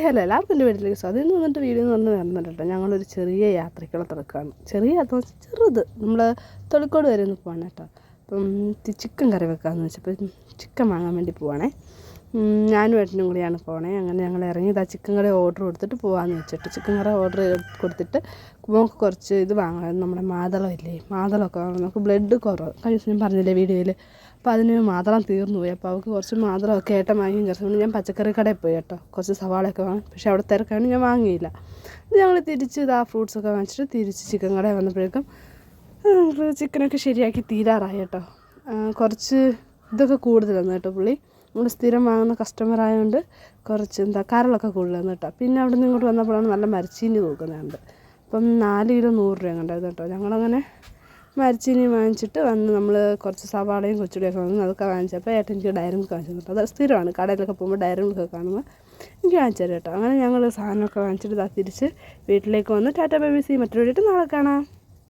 Hello എല്ലാവർക്കും എന്റെ വീട്ടിലേക്ക് സ്വാഗതം ഇന്ന് വന്നിട്ട് വീഡിയോ എന്ന് പറഞ്ഞ് വരുന്നുണ്ട് കേട്ടോ ഞങ്ങളൊരു ചെറിയ യാത്രയ്ക്കുള്ള തിരക്കാണ്. ചെറിയ യാത്ര ചെറുത്. നമ്മൾ തൊളിക്കോട് വരെ ഒന്ന് പോകണം കേട്ടോ. അപ്പം ചിക്കൻ കറി വെക്കാമെന്ന് വെച്ചപ്പോൾ ചിക്കൻ വാങ്ങാൻ വേണ്ടി പോവാണേ. ഞാനും ഏട്ടനും കൂടിയാണ് പോണേ. അങ്ങനെ ഞങ്ങൾ ഇറങ്ങി ആ ചിക്കൻ കറി ഓർഡർ കൊടുത്തിട്ട് പോകാമെന്ന് വെച്ചിട്ട് ചിക്കൻ കറി ഓർഡർ കൊടുത്തിട്ട് നമുക്ക് കുറച്ച് ഇത് വാങ്ങണം. നമ്മുടെ മാതളം ഇല്ലേ? മാതളമൊക്കെ വാങ്ങണം. നമുക്ക് ബ്ലഡ് കുറവ്. കഴിഞ്ഞ ദിവസം ഞാൻ പറഞ്ഞില്ലേ വീഡിയോയിൽ അപ്പോൾ അതിന് മാതളം തീർന്നു പോയി. അപ്പോൾ അവൾക്ക് കുറച്ച് മാതളമൊക്കെ ഏട്ടൻ വാങ്ങി കുറച്ച്. ഞാൻ പച്ചക്കറി കടയിൽ പോയി കേട്ടോ. കുറച്ച് സവാളയൊക്കെ വാങ്ങി. പക്ഷേ അവിടെ തിരക്കാണ് ഞാൻ വാങ്ങിയില്ല. ഞങ്ങൾ തിരിച്ച് ഇതാ ഫ്രൂട്ട്സൊക്കെ വാങ്ങിച്ചിട്ട് തിരിച്ച് ചിക്കൻ കടയിൽ വന്നപ്പോഴേക്കും ചിക്കനൊക്കെ ശരിയാക്കി തീരാറായി കേട്ടോ. കുറച്ച് ഇതൊക്കെ കൂടുതലാണ് കേട്ടോ പുള്ളി. നമ്മൾ സ്ഥിരം വാങ്ങുന്ന കസ്റ്റമർ ആയതുകൊണ്ട് കുറച്ച് എന്താ കരളൊക്കെ കൂടുതലാണ് കേട്ടോ. പിന്നെ അവിടെ നിന്ന് ഇങ്ങോട്ട് വന്നപ്പോഴാണ് നല്ല മരച്ചീനി തൂക്കുന്നുണ്ട്. അപ്പം നാല് കിലോ നൂറ് രൂപ കണ്ടായിരുന്നു കേട്ടോ. ഞങ്ങളങ്ങനെ മരച്ചീനി വാങ്ങിച്ചിട്ട് വന്ന് നമ്മൾ കുറച്ച് സവാളയും കൊച്ചുടിയൊക്കെ വന്ന് അതൊക്കെ വാങ്ങിച്ചപ്പോൾ ഏട്ടൻ എനിക്ക് ഡയറി മിൽക്ക് വാങ്ങിച്ചു കേട്ടോ അത് സ്ഥിരമാണ്. കടയിലൊക്കെ പോകുമ്പോൾ ഡയറി മിൽക്കൊക്കെ കാണുമ്പോൾ എനിക്ക് വാങ്ങിച്ചു തരാം കേട്ടോ. അങ്ങനെ ഞങ്ങൾ സാധനമൊക്കെ വാങ്ങിച്ചിട്ട് തിരിച്ച് വീട്ടിലേക്ക് വന്ന് ടാറ്റ ബേബി സി മറ്റൊരു വീട്ടിൽ നാളെ കാണാം.